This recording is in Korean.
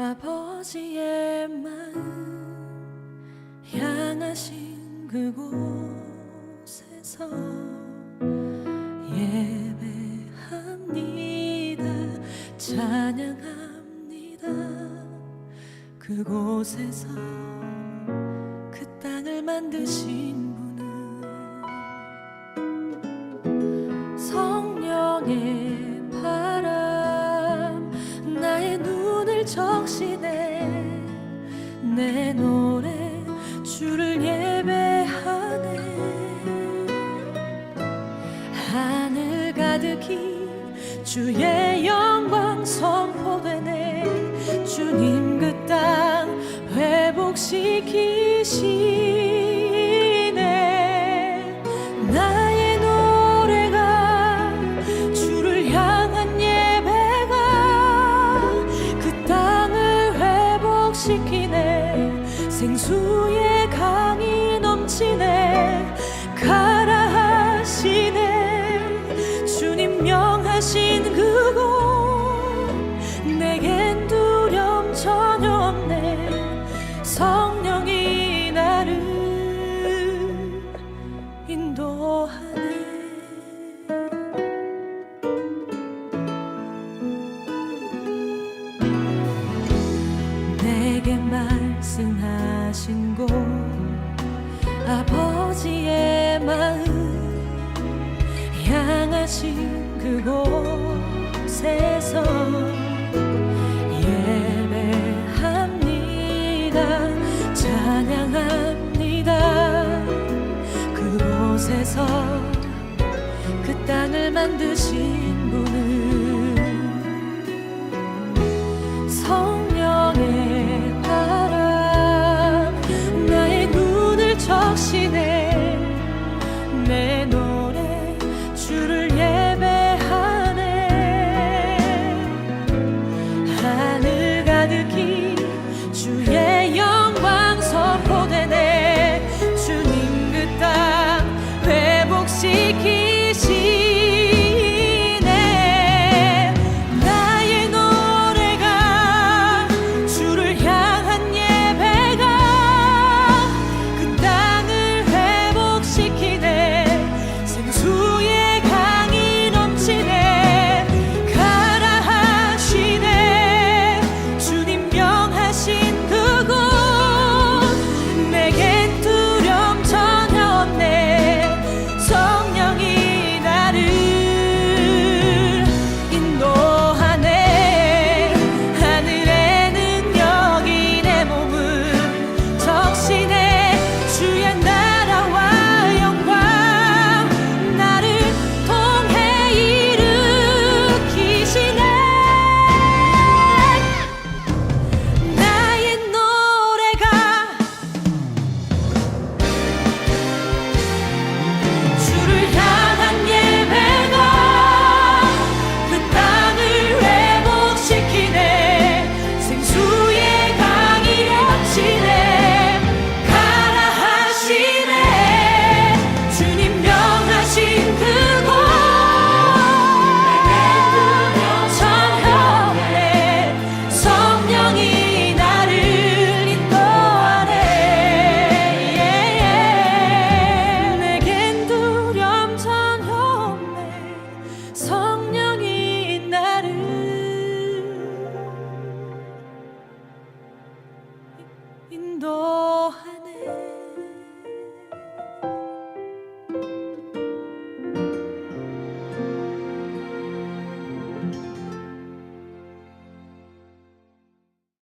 아버지의 마음 향하신 그곳에서 예배합니다. 찬양합니다. 그곳에서 그 땅을 만드신 적시네 내 노래 주를 예배하네. 하늘 가득히 주의 영광 선포되네. 주님 그 땅 회복시키시 생수의 강이 넘치네 향하신 그곳에서 예배합니다. 찬양합니다. 그곳에서 그 땅을 만드신 the key.